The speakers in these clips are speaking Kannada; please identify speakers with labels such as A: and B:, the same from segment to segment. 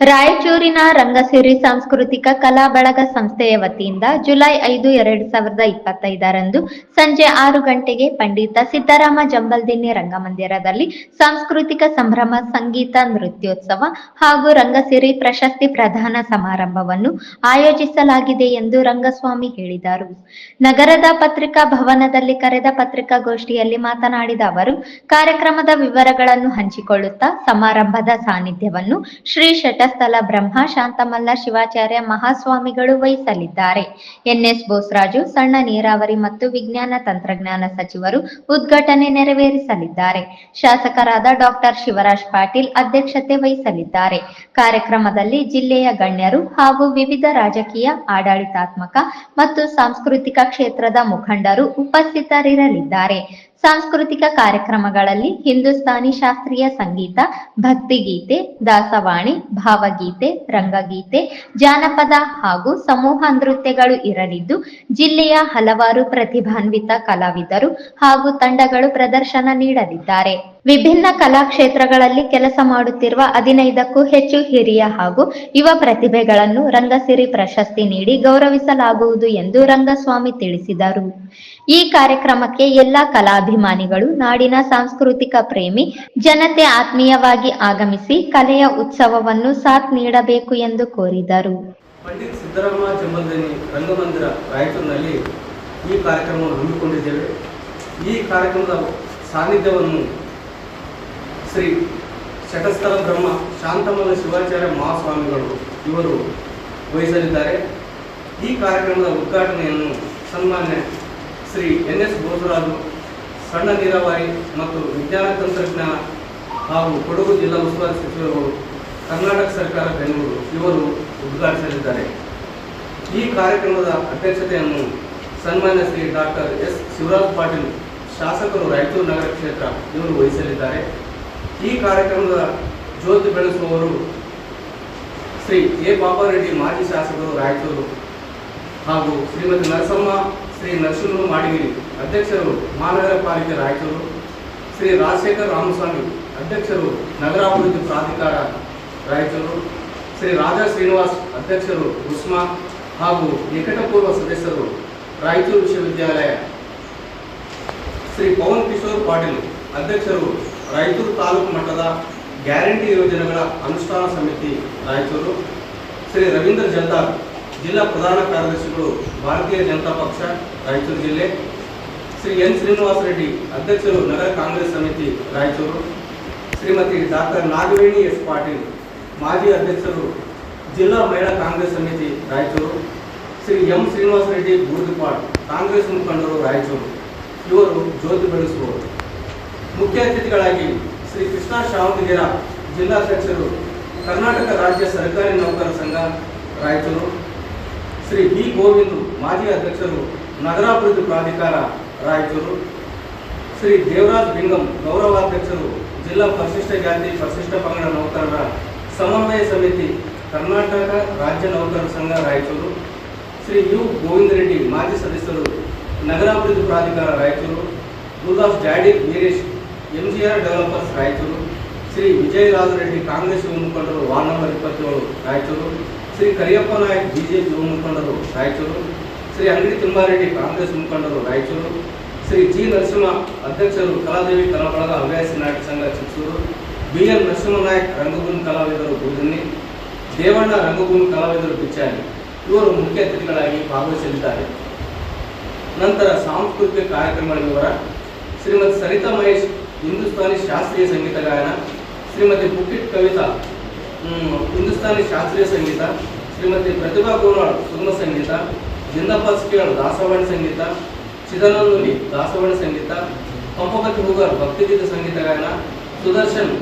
A: ರಾಯಚೂರಿನ ರಂಗಸಿರಿ ಸಾಂಸ್ಕೃತಿಕ ಕಲಾ ಬಳಗ ಸಂಸ್ಥೆಯ ವತಿಯಿಂದ ಜುಲೈ ಐದು, ಎರಡು ಸಾವಿರದ ಇಪ್ಪತ್ತೈದರಂದು ಸಂಜೆ ಆರು ಗಂಟೆಗೆ ಪಂಡಿತ ಸಿದ್ದರಾಮ ಜಂಬಲ್ದಿನ್ನಿ ರಂಗಮಂದಿರದಲ್ಲಿ ಸಾಂಸ್ಕೃತಿಕ ಸಂಭ್ರಮ, ಸಂಗೀತ, ನೃತ್ಯೋತ್ಸವ ಹಾಗೂ ರಂಗಸಿರಿ ಪ್ರಶಸ್ತಿ ಪ್ರದಾನ ಸಮಾರಂಭವನ್ನು ಆಯೋಜಿಸಲಾಗಿದೆ ಎಂದು ರಂಗಸ್ವಾಮಿ ಹೇಳಿದರು. ನಗರದ ಪತ್ರಿಕಾ ಭವನದಲ್ಲಿ ಕರೆದ ಪತ್ರಿಕಾಗೋಷ್ಠಿಯಲ್ಲಿ ಮಾತನಾಡಿದ ಅವರು, ಕಾರ್ಯಕ್ರಮದ ವಿವರಗಳನ್ನು ಹಂಚಿಕೊಳ್ಳುತ್ತಾ ಸಮಾರಂಭದ ಸಾನ್ನಿಧ್ಯವನ್ನು ಶ್ರೀ ಶಟಸ್ಥಲ ಬ್ರಹ್ಮ ಶಾಂತಮಲ್ಲ ಶಿವಾಚಾರ್ಯ ಮಹಾಸ್ವಾಮಿಗಳು ವಹಿಸಲಿದ್ದಾರೆ. ಎನ್ಎಸ್ ಬೋಸರಾಜು, ಸಣ್ಣ ನೀರಾವರಿ ಮತ್ತು ವಿಜ್ಞಾನ ತಂತ್ರಜ್ಞಾನ ಸಚಿವರು ಉದ್ಘಾಟನೆ ನೆರವೇರಿಸಲಿದ್ದಾರೆ. ಶಾಸಕರಾದ ಡಾಕ್ಟರ್ ಶಿವರಾಜ್ ಪಾಟೀಲ್ ಅಧ್ಯಕ್ಷತೆ ವಹಿಸಲಿದ್ದಾರೆ. ಕಾರ್ಯಕ್ರಮದಲ್ಲಿ ಜಿಲ್ಲೆಯ ಗಣ್ಯರು ಹಾಗೂ ವಿವಿಧ ರಾಜಕೀಯ, ಆಡಳಿತಾತ್ಮಕ ಮತ್ತು ಸಾಂಸ್ಕೃತಿಕ ಕ್ಷೇತ್ರದ ಮುಖಂಡರು ಉಪಸ್ಥಿತರಿರಲಿದ್ದಾರೆ. ಸಾಂಸ್ಕೃತಿಕ ಕಾರ್ಯಕ್ರಮಗಳಲ್ಲಿ ಹಿಂದೂಸ್ತಾನಿ ಶಾಸ್ತ್ರೀಯ ಸಂಗೀತ, ಭಕ್ತಿಗೀತೆ, ದಾಸವಾಣಿ, ಭಾವಗೀತೆ, ರಂಗಗೀತೆ, ಜಾನಪದ ಹಾಗೂ ಸಮೂಹ ನೃತ್ಯಗಳು ಇರಲಿದ್ದು, ಜಿಲ್ಲೆಯ ಹಲವಾರು ಪ್ರತಿಭಾನ್ವಿತ ಕಲಾವಿದರು ಹಾಗೂ ತಂಡಗಳು ಪ್ರದರ್ಶನ ನೀಡಲಿದ್ದಾರೆ. ವಿಭಿನ್ನ ಕಲಾ ಕ್ಷೇತ್ರಗಳಲ್ಲಿ ಕೆಲಸ ಮಾಡುತ್ತಿರುವ ಹದಿನೈದಕ್ಕೂ ಹೆಚ್ಚು ಹಿರಿಯ ಹಾಗೂ ಯುವ ಪ್ರತಿಭೆಗಳನ್ನು ರಂಗಸಿರಿ ಪ್ರಶಸ್ತಿ ನೀಡಿ ಗೌರವಿಸಲಾಗುವುದು ಎಂದು ರಂಗಸ್ವಾಮಿ ತಿಳಿಸಿದರು. ಈ ಕಾರ್ಯಕ್ರಮಕ್ಕೆ ಎಲ್ಲ ಕಲಾಭಿಮಾನಿಗಳು, ನಾಡಿನ ಸಾಂಸ್ಕೃತಿಕ ಪ್ರೇಮಿ, ಜನತೆ ಆತ್ಮೀಯವಾಗಿ ಆಗಮಿಸಿ ಕಲೆಯ ಉತ್ಸವವನ್ನು ಸಾಥ್ ನೀಡಬೇಕು ಎಂದು ಕೋರಿದರು.
B: ಪಂಡಿತ್ ಸಿದ್ದರಾಮ ರಂಗಮಂದಿರ ರಾಯಚೂರಿನಲ್ಲಿ ಈ ಕಾರ್ಯಕ್ರಮವನ್ನು ಹಮ್ಮಿಕೊಂಡಿದ್ದೇವೆ. ಈ ಕಾರ್ಯಕ್ರಮದ ಸಾನ್ನಿಧ್ಯವನ್ನು ಶ್ರೀ ಶಟಸ್ಥಲ ಬ್ರಹ್ಮ ಶಾಂತಮಲ್ಲ ಶಿವಾಚಾರ್ಯ ಮಹಾಸ್ವಾಮಿಗಳು ಇವರು ವಹಿಸಲಿದ್ದಾರೆ. ಈ ಕಾರ್ಯಕ್ರಮದ ಉದ್ಘಾಟನೆಯನ್ನು ಸನ್ಮಾನ್ಯ ಶ್ರೀ ಎನ್ ಎಸ್ ಬೋಸರಾಜು, ಸಣ್ಣ ನೀರಾವರಿ ಮತ್ತು ವಿಜ್ಞಾನ ತಂತ್ರಜ್ಞಾನ ಹಾಗೂ ಕೊಡಗು ಜಿಲ್ಲಾ ಉಸ್ತುವಾರಿ ಸಚಿವರು, ಕರ್ನಾಟಕ ಸರ್ಕಾರ ಬೆಂಗಳೂರು ಇವರು ಉದ್ಘಾಟಿಸಲಿದ್ದಾರೆ. ಈ ಕಾರ್ಯಕ್ರಮದ ಅಧ್ಯಕ್ಷತೆಯನ್ನು ಸನ್ಮಾನ್ಯ ಶ್ರೀ ಡಾಕ್ಟರ್ ಎಸ್ ಶಿವರಾಜ್ ಪಾಟೀಲ್, ಶಾಸಕರು ರಾಯಚೂರು ನಗರ ಕ್ಷೇತ್ರ ಇವರು ವಹಿಸಲಿದ್ದಾರೆ. ಈ ಕಾರ್ಯಕ್ರಮದ ಜ್ಯೋತಿ ಬೆಳೆಸುವವರು ಶ್ರೀ ಎ. ಪಾಪಾರೆಡ್ಡಿ ಮಾಜಿ ಶಾಸಕರು, ರಾಯಚೂರು ಹಾಗೂ ಶ್ರೀಮತಿ ನರಸಮ್ಮ, ಶ್ರೀ ನರಸಿಂಹ ಮಾಡಿಗಿರಿ ಅಧ್ಯಕ್ಷರು ಮಹಾನಗರ ಪಾಲಿಕೆ ರಾಯಚೂರು, ಶ್ರೀ ರಾಜಶೇಖರ್ ರಾಮಸ್ವಾಮಿ ಅಧ್ಯಕ್ಷರು ನಗರಾಭಿವೃದ್ಧಿ ಪ್ರಾಧಿಕಾರ ರಾಯಚೂರು, ಶ್ರೀ ರಾಜಾ ಶ್ರೀನಿವಾಸ್ ಅಧ್ಯಕ್ಷರು, ಉಸ್ಮಾ ಹಾಗೂ ನಿಕಟಪೂರ್ವ ಸದಸ್ಯರು, ರಾಯಚೂರು ವಿಶ್ವವಿದ್ಯಾಲಯ. ಶ್ರೀ ಪವನ್ ಕಿಶೋರ್ ಪಾಟೀಲ್ ಅಧ್ಯಕ್ಷರು ರಾಯಚೂರು ತಾಲೂಕು ಮಟ್ಟದ ಗ್ಯಾರಂಟಿ ಯೋಜನೆಗಳ ಅನುಷ್ಠಾನ ಸಮಿತಿ ರಾಯಚೂರು. ಶ್ರೀ ರವೀಂದ್ರ ಜಲ್ದಾರ್, ಜಿಲ್ಲಾ ಪ್ರಧಾನ ಕಾರ್ಯದರ್ಶಿಗಳು ಭಾರತೀಯ ಜನತಾ ಪಕ್ಷ ರಾಯಚೂರು ಜಿಲ್ಲೆ. ಶ್ರೀ ಎನ್ ಶ್ರೀನಿವಾಸ ರೆಡ್ಡಿ ಅಧ್ಯಕ್ಷರು ನಗರ ಕಾಂಗ್ರೆಸ್ ಸಮಿತಿ ರಾಯಚೂರು. ಶ್ರೀಮತಿ ಡಾಕ್ಟರ್ ನಾಗವೇಣಿ ಎಸ್ ಪಾಟೀಲ್, ಮಾಜಿ ಅಧ್ಯಕ್ಷರು ಜಿಲ್ಲಾ ಮಹಿಳಾ ಕಾಂಗ್ರೆಸ್ ಸಮಿತಿ ರಾಯಚೂರು. ಶ್ರೀ ಎಂ ಶ್ರೀನಿವಾಸ ರೆಡ್ಡಿ ಬೂದಿಪಾಡ್, ಕಾಂಗ್ರೆಸ್ ಮುಖಂಡರು ರಾಯಚೂರು. ಇವರು ಜ್ಯೋತಿ ಬೆಳೆಸುವವರು. ಮುಖ್ಯ ಅತಿಥಿಗಳಾಗಿ ಶ್ರೀ ಕೃಷ್ಣ ಶಾವಂತಗಿರ ಜಿಲ್ಲಾಧ್ಯಕ್ಷರು ಕರ್ನಾಟಕ ರಾಜ್ಯ ಸರ್ಕಾರಿ ನೌಕರ ಸಂಘ ರಾಯಚೂರು ಶ್ರೀ ಬಿ ಗೋವಿಂದು ಮಾಜಿ ಅಧ್ಯಕ್ಷರು ನಗರಾಭಿವೃದ್ಧಿ ಪ್ರಾಧಿಕಾರ ರಾಯಚೂರು ಶ್ರೀ ದೇವರಾಜ್ ಬಿಂಗಂ ಗೌರವಾಧ್ಯಕ್ಷರು ಜಿಲ್ಲಾ ಪರಿಶಿಷ್ಟ ಜಾತಿ ಪರಿಶಿಷ್ಟ ಪಂಗಡ ನೌಕರರ ಸಮನ್ವಯ ಸಮಿತಿ ಕರ್ನಾಟಕ ರಾಜ್ಯ ನೌಕರರ ಸಂಘ ರಾಯಚೂರು ಶ್ರೀ ಯು ಗೋವಿಂದ ರೆಡ್ಡಿ ಮಾಜಿ ಸದಸ್ಯರು ನಗರಾಭಿವೃದ್ಧಿ ಪ್ರಾಧಿಕಾರ Raichur Gurudas Jadi Veeresh MGR developers Raichur. Shri Vijayaraja Reddy Congress ಮುಖಂಡರು ವಾರ್ಡ್ ನಂಬರ್ ಇಪ್ಪತ್ತೇಳು ರಾಯಚೂರು. ಶ್ರೀ ಕರಿಯಪ್ಪ ನಾಯಕ್ ಬಿಜೆಪಿ ಯುವ ಮುಖಂಡರು ರಾಯಚೂರು. ಶ್ರೀ ಅಂಗಡಿ ತಿಮ್ಮಾರೆಡ್ಡಿ ಕಾಂಗ್ರೆಸ್ ಮುಖಂಡರು ರಾಯಚೂರು. ಶ್ರೀ ಜಿ ನರಸಿಂಹ ಅಧ್ಯಕ್ಷರು ಕಲಾದೇವಿ ಕಲಾಬಳಗ ಹವ್ಯಾಸಿ ನಾಟಕ ಸಂಘ ಚಿಕ್ಕೂರು ಬಿ ಎನ್ ನರಸಿಂಹನಾಯಕ್ ರಂಗಭೂಮಿ ಕಲಾವಿದರು ಬೂದನ್ನಿ ದೇವಣ್ಣ ರಂಗಭೂಮಿ ಕಲಾವಿದರು ಬಿಚ್ಚಾನಿ ಇವರು ಮುಖ್ಯ ಅತಿಥಿಗಳಾಗಿ ಭಾಗವಹಿಸಲಿದ್ದಾರೆ. ನಂತರ ಸಾಂಸ್ಕೃತಿಕ ಕಾರ್ಯಕ್ರಮಗಳ ವಿವರ. ಶ್ರೀಮತಿ ಸರಿತಾ ಮಹೇಶ್ ಹಿಂದೂಸ್ತಾನಿ ಶಾಸ್ತ್ರೀಯ ಸಂಗೀತ ಗಾಯನ, ಶ್ರೀಮತಿ ಪುಕ್ಕಿಟ್ ಕವಿತಾ ಹಿಂದೂಸ್ತಾನಿ ಶಾಸ್ತ್ರೀಯ ಸಂಗೀತ, ಶ್ರೀಮತಿ ಪ್ರತಿಭಾ ಗೋನಾಳ್ ಸುಗಮ ಸಂಗೀತ ಜಿಂದಪ್ಪ ಸ್ಕೇಳ್ ದಾಸವಾಣಿ ಸಂಗೀತ ಚಿದಾನಂದುಲಿ ದಾಸವಾಣಿ ಸಂಗೀತ, ಪಂಪಪತಿ ಹುಗರ್ ಭಕ್ತಿಗೀತ ಸಂಗೀತ ಗಾಯನ, ಸುದರ್ಶನ್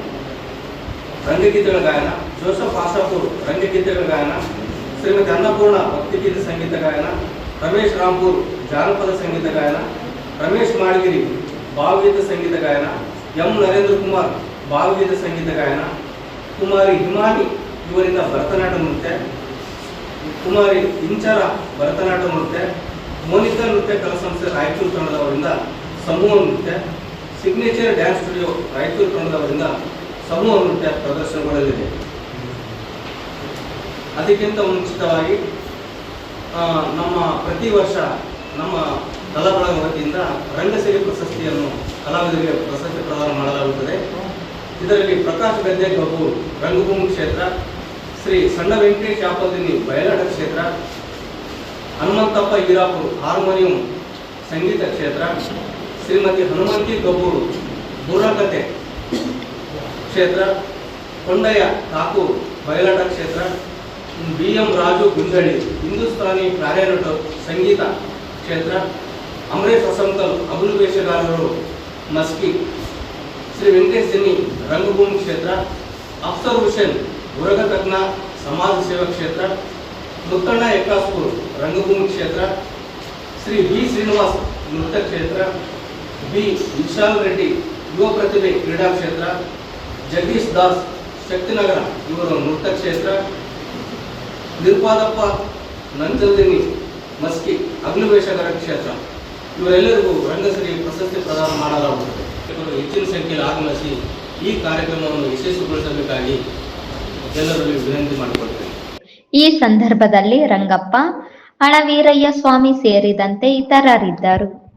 B: ರಂಗಗೀತೆಗಳ ಗಾಯನ, ಜೋಸಫ್ ಆಶಾಪುರ್ ರಂಗಗೀತೆಗಳ ಗಾಯನ, ಶ್ರೀಮತಿ ಅನ್ನಪೂರ್ಣ ಭಕ್ತಿಗೀತ ಸಂಗೀತ ಗಾಯನ, ರಮೇಶ್ ರಾಂಪುರ್ ಜಾನಪದ ಸಂಗೀತ ಗಾಯನ, ರಮೇಶ್ ಮಾಡಿಗಿರಿ ಭಾವಗೀತ ಸಂಗೀತ ಗಾಯನ, ಎಂ ನರೇಂದ್ರ ಕುಮಾರ್ ಭಾವಗೀತ ಸಂಗೀತ ಗಾಯನ, ಕುಮಾರಿ ಹಿಮಾನಿ ಇವರಿಂದ ಭರತನಾಟ್ಯ ನೃತ್ಯ, ಕುಮಾರಿ ಇಂಚರ ಭರತನಾಟ್ಯ ನೃತ್ಯ, ಮೋನಿಕಾ ನೃತ್ಯ ಕಲಾ ಸಂಸ್ಥೆ ರಾಯಚೂರು ತಂಡದವರಿಂದ ಸಮೂಹ ನೃತ್ಯ, ಸಿಗ್ನೇಚರ್ ಡ್ಯಾನ್ಸ್ ಸ್ಟುಡಿಯೋ ರಾಯಚೂರು ತಂಡದವರಿಂದ ಸಮೂಹ ನೃತ್ಯ ಪ್ರದರ್ಶನಗೊಳ್ಳಲಿದೆ. ಅದಕ್ಕಿಂತ ಮುಂಚಿತವಾಗಿ ನಮ್ಮ ಪ್ರತಿ ವರ್ಷ ನಮ್ಮ ಕಲಾಬಳಗ ವತಿಯಿಂದ ರಂಗಸೇವೆ ಪ್ರಶಸ್ತಿಯನ್ನು ಕಲಾವಿದರಿಗೆ ಪ್ರಶಸ್ತಿ ಪ್ರದಾನ ಮಾಡಲಾಗುತ್ತದೆ. ಇದರಲ್ಲಿ ಪ್ರಕಾಶ್ ಗದ್ದೆ ಬಾಬು ರಂಗಭೂಮಿ ಕ್ಷೇತ್ರ, ಶ್ರೀ ಸಣ್ಣ ವೆಂಕಟೇಶ್ ಯಾಪದಿನಿ ಬಯಲಾಟ ಕ್ಷೇತ್ರ, ಹನುಮಂತಪ್ಪ ಈರಾಪುರ್ ಹಾರ್ಮೋನಿಯಂ ಸಂಗೀತ ಕ್ಷೇತ್ರ, ಶ್ರೀಮತಿ ಹನುಮಂತಿ ಗಬ್ಬೂರು ಬುರ್ರಕತೆ ಕ್ಷೇತ್ರ, ಕೊಂಡಯ್ಯ ಠಾಕೂರ್ ಬಯಲಾಟ ಕ್ಷೇತ್ರ, ಬಿ ಎಂ ರಾಜು ಗುಂಜಳಿ ಹಿಂದೂಸ್ತಾನಿ ಕಾರ್ಯನಟ ಸಂಗೀತ ಕ್ಷೇತ್ರ ಅಮರೇಶ್ ವಸಂತಲ್ ಅಬುಲ್ ವೇಷಗಾರರು ಮಸ್ಕಿ, ಶ್ರೀ ವೆಂಕಟೇಶ್ ಸಿನಿ ರಂಗಭೂಮಿ ಕ್ಷೇತ್ರ ಅಫ್ಸರ್ ಹುಸೇನ್ ಉರಗತಜ್ಞ ಸಮಾಜ ಸೇವಾ ಕ್ಷೇತ್ರ, ಮುತ್ತಣ್ಣ ಎಕ್ಕಾಸ್ಪುರ್ ರಂಗಭೂಮಿ ಕ್ಷೇತ್ರ, ಶ್ರೀ ಬಿ ಶ್ರೀನಿವಾಸ್ ನೃತ್ಯ ಕ್ಷೇತ್ರ, ಬಿ ವಿಶಾಲ್ ರೆಡ್ಡಿ ಯುವ ಪ್ರತಿಭೆ ಕ್ರೀಡಾ ಕ್ಷೇತ್ರ, ಜಗದೀಶ್ ದಾಸ್ ಶಕ್ತಿನಗರ ಇವರು ನೃತ್ಯ ಕ್ಷೇತ್ರ, ನಿರ್ಪಾದಪ್ಪ ನಂಜಲ್ದಿನಿ ಮಸ್ಕಿ ಹಗಲು ಕ್ಷೇತ್ರ. ಇವರೆಲ್ಲರಿಗೂ ರಂಗಸರಿ ಪ್ರಶಸ್ತಿ ಪ್ರದಾನ ಮಾಡಲಾಗುತ್ತದೆ ಹೆಚ್ಚಿನ ಸಂಖ್ಯೆಯಲ್ಲಿ ಆಗಮಿಸಿ ಈ ಕಾರ್ಯಕ್ರಮವನ್ನು ಯಶಸ್ವಿಗೊಳಿಸಬೇಕಾಗಿ ಎಲ್ಲರಲ್ಲಿ ವಿನಂತಿ ಮಾಡಿಕೊಳ್ತೇನೆ.
A: ಈ ಸಂದರ್ಭದಲ್ಲಿ ರಂಗಪ್ಪ, ಅಳವೀರಯ್ಯ ಸ್ವಾಮಿ ಸೇರಿದಂತೆ ಇತರರಿದ್ದರು.